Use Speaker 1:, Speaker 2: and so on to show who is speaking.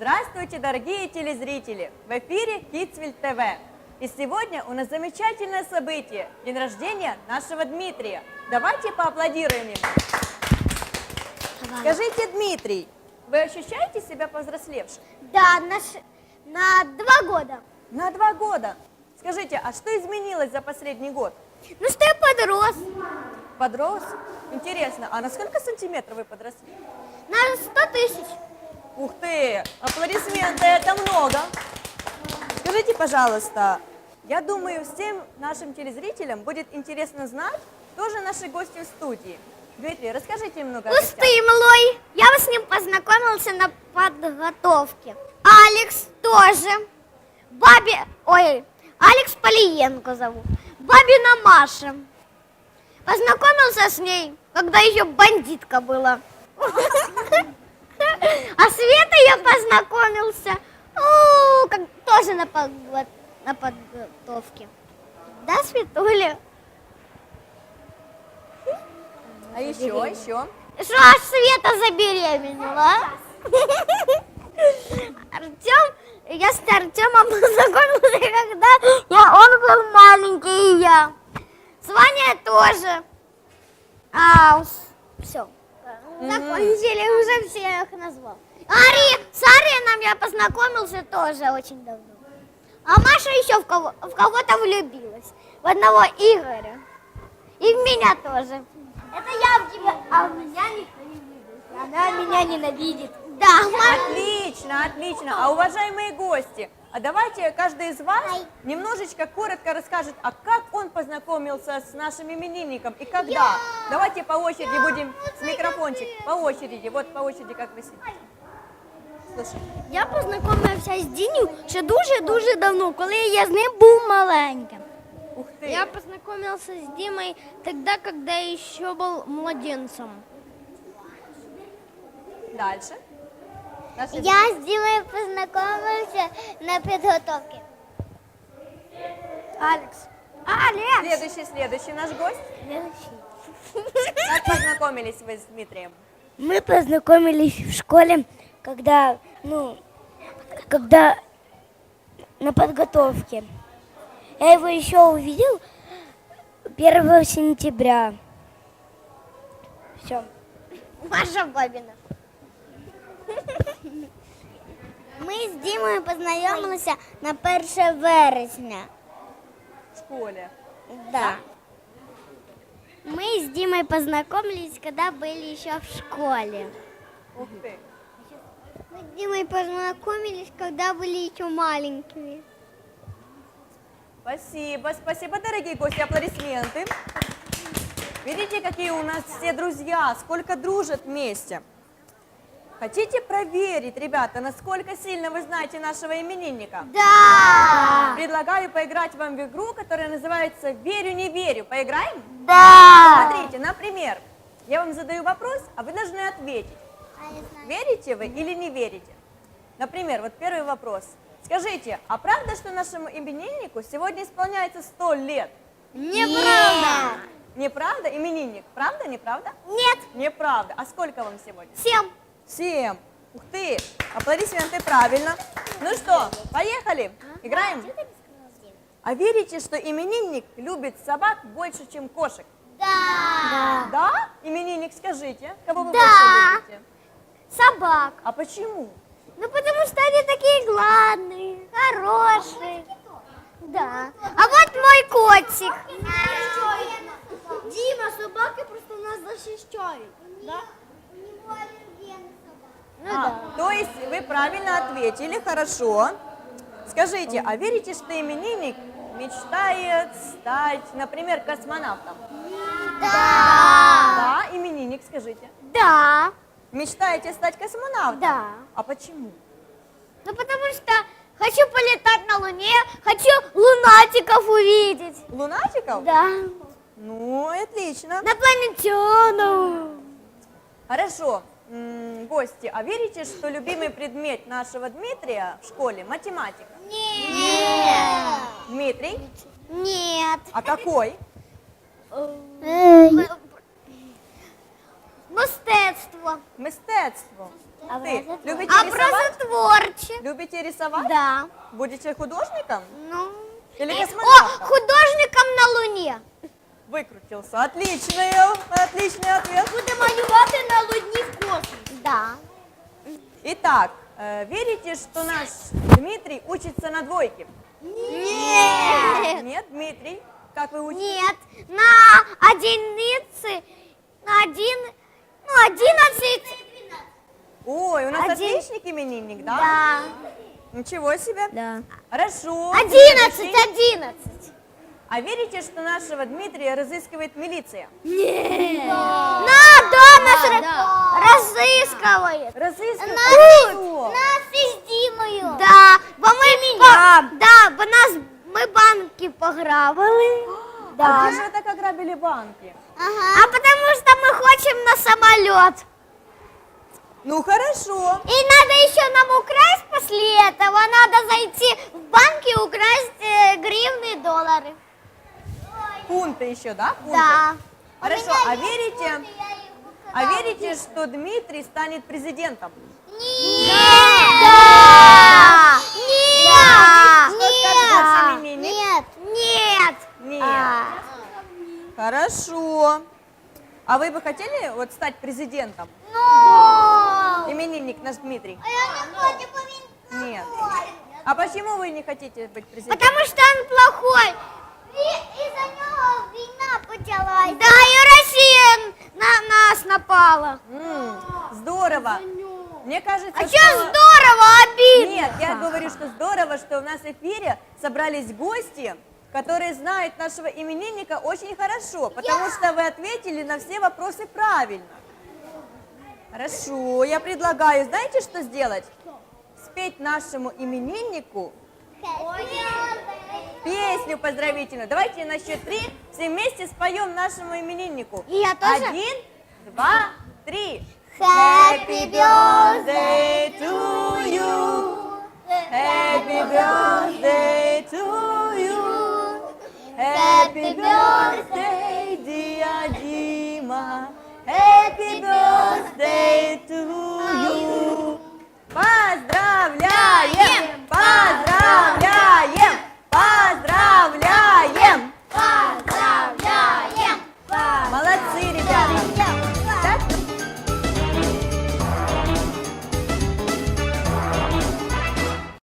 Speaker 1: Здравствуйте, дорогие телезрители! В эфире Китсвиль ТВ. И сегодня у нас замечательное событие – день рождения нашего Дмитрия. Давайте поаплодируем ему. Скажите, Дмитрий, вы ощущаете себя повзрослевшим?
Speaker 2: Да, на, ш- на два года.
Speaker 1: На два года. Скажите, а что изменилось за последний год?
Speaker 2: Ну что я подрос.
Speaker 1: Подрос? Интересно, а на сколько сантиметров вы подросли?
Speaker 2: На 100 тысяч.
Speaker 1: Ух ты! Аплодисменты, это много! Скажите, пожалуйста, я думаю, всем нашим телезрителям будет интересно знать, кто же наши гости в студии. Дмитрий, расскажите немного.
Speaker 2: Пустый млой. Я с ним познакомился на подготовке. Алекс тоже. Бабе... Ой, Алекс Полиенко зовут. Бабина Маша. Познакомился с ней, когда еще бандитка была. А Света я познакомился ну, как, тоже на, подго- на подготовке. Да, Светуля?
Speaker 1: А еще, еще.
Speaker 2: Что аж Света забеременела? Артем, я с Артемом познакомилась, когда я, он был маленький, и я. С Ваней тоже. А, все. Закончили, уже всех назвал. Ари, с Арином я познакомился тоже очень давно. А Маша еще в, кого, в кого-то влюбилась. В одного Игоря. И в меня тоже. Это я в тебя, а в меня никто не влюбился. Она меня ненавидит. Да, Маша.
Speaker 1: Отлично, отлично. А уважаемые гости, а давайте каждый из вас немножечко коротко расскажет, а как он познакомился с нашим именинником и когда. Давайте по очереди будем с микрофончик, по очереди, вот по очереди, как вы сидите. Слушай.
Speaker 2: Я познайомився з Діню ще дуже-дуже давно, коли я з ним був маленьким.
Speaker 1: Ух ты.
Speaker 3: Я познакомился с Димой тогда, когда еще был младенцем.
Speaker 1: Дальше. Наши
Speaker 2: Я з Дімою познайомився на підготовці. Алекс. Алекс.
Speaker 1: Следующий, следующий наш гость. Как познакомились вы с Дмитрием?
Speaker 4: Мы познакомились в школе, когда, ну, когда на подготовке. Я его еще увидел 1 сентября. Все.
Speaker 2: Маша Бабіна. Ми з Дімою познайомилися на 1 вересня.
Speaker 1: В школе.
Speaker 2: Да. Мы с Димой познакомились, когда были еще в школе.
Speaker 1: Ух ты.
Speaker 2: Мы с Димой познакомились, когда были еще маленькими.
Speaker 1: Спасибо, спасибо, дорогие гости, аплодисменты. Видите, какие у нас все друзья, сколько дружат вместе. Хотите проверить, ребята, насколько сильно вы знаете нашего именинника?
Speaker 2: Да!
Speaker 1: Предлагаю поиграть вам в игру, которая называется «Верю, не верю». Поиграем?
Speaker 2: Да!
Speaker 1: Смотрите, например, я вам задаю вопрос, а вы должны ответить, верите вы или не верите. Например, вот первый вопрос. Скажите, а правда, что нашему имениннику сегодня исполняется 100 лет?
Speaker 2: Неправда!
Speaker 1: Неправда? Именинник. Правда, неправда?
Speaker 2: Нет!
Speaker 1: Неправда. А сколько вам сегодня?
Speaker 2: Семь!
Speaker 1: Семь. Ух ты! Аплодисменты, правильно. Ну что, поехали? Играем? А верите, что именинник любит собак больше, чем кошек?
Speaker 2: Да!
Speaker 1: Да? Именинник, скажите, кого вы
Speaker 2: Да.
Speaker 1: больше любите?
Speaker 2: Собак!
Speaker 1: А почему?
Speaker 2: Ну, потому что они такие гладные, хорошие. Да. А вот мой котик.
Speaker 3: Дима, собаки просто нас защищают. Да?
Speaker 2: Ну
Speaker 1: А, То есть вы правильно ответили, хорошо. Скажите, а верите, что именинник мечтает стать, например, космонавтом?
Speaker 2: Да.
Speaker 1: Да, именинник, скажите.
Speaker 2: Да.
Speaker 1: Мечтаете стать космонавтом?
Speaker 2: Да.
Speaker 1: А почему?
Speaker 2: Ну, потому что хочу полетать на Луне, хочу лунатиков увидеть.
Speaker 1: Лунатиков?
Speaker 2: Да.
Speaker 1: Ну, отлично.
Speaker 2: Инопланетянов.
Speaker 1: Хорошо. Гости, а верите, что любимый предмет нашего Дмитрия в школе математика?
Speaker 2: Нет.
Speaker 1: Дмитрий,
Speaker 2: Нет.
Speaker 1: а какой?
Speaker 2: Мистецтво.
Speaker 1: Мистецтво. Ты любите рисовать?
Speaker 2: Образотворче.
Speaker 1: Любите рисовать?
Speaker 2: Да.
Speaker 1: Будете художником?
Speaker 2: Ну.
Speaker 1: Или
Speaker 2: О,
Speaker 1: космонавтом?
Speaker 2: художником на Луне.
Speaker 1: Викрутився. Отличний, отличний ответ.
Speaker 2: Буде малювати на Луні в космос. Да.
Speaker 1: Итак, э, верите, что наш Дмитрий учится на двойке?
Speaker 2: Нет.
Speaker 1: Нет, Дмитрий, как вы учитесь?
Speaker 2: Нет. На одиницы, на один, ну, одиннадцать.
Speaker 1: Ой, у нас
Speaker 2: Один.
Speaker 1: отличник именинник, да?
Speaker 2: Да.
Speaker 1: Ничего себе.
Speaker 3: Да.
Speaker 1: Хорошо.
Speaker 2: Одиннадцать, одиннадцать.
Speaker 1: А верите, что нашего Дмитрия разыскивает милиция?
Speaker 2: На, да, нас ра-
Speaker 3: да.
Speaker 2: разыскивает.
Speaker 1: Разыскивает?
Speaker 2: Нас,
Speaker 1: Кто?
Speaker 2: нас. Да, бо ми, по, да, бо нас, ми банки пограбили.
Speaker 1: А где же вы так ограбили банки?
Speaker 2: А потому что мы хотим на самолет.
Speaker 1: Ну хорошо.
Speaker 2: И надо еще нам украсть после этого, надо зайти в банк и украсть э, гривны и доллары.
Speaker 1: Фунты еще, да? Фунты?
Speaker 2: Да.
Speaker 1: Хорошо, а верите, а верите, что Дмитрий станет президентом?
Speaker 2: Нет! Да! Нет!
Speaker 1: Наш именинник?
Speaker 2: Нет! Нет!
Speaker 1: Нет.
Speaker 2: А.
Speaker 1: Хорошо. А вы бы хотели вот стать президентом?
Speaker 2: Но!
Speaker 1: Именинник наш Дмитрий?
Speaker 2: А я не хочу,
Speaker 1: Нет. А почему вы не хотите быть президентом?
Speaker 2: Потому что он плохой. Из-за него війна почалась. Да, и Россия на нас напала.
Speaker 1: М, здорово. Мне кажется,
Speaker 2: А что здорово, обидно.
Speaker 1: Нет, я говорю, что здорово, что у нас в эфире собрались гости, которые знают нашего именинника очень хорошо, потому что вы ответили на все вопросы правильно. Хорошо, я предлагаю, знаете, что сделать? Спеть нашему имениннику песню поздравительную. Давайте на счет три все вместе споем нашему имениннику.
Speaker 2: И я тоже?
Speaker 1: Один, два, три.
Speaker 2: Happy
Speaker 1: birthday to you. Happy birthday to you. Happy birthday, dear Дима. Happy birthday to you. Поздравляем!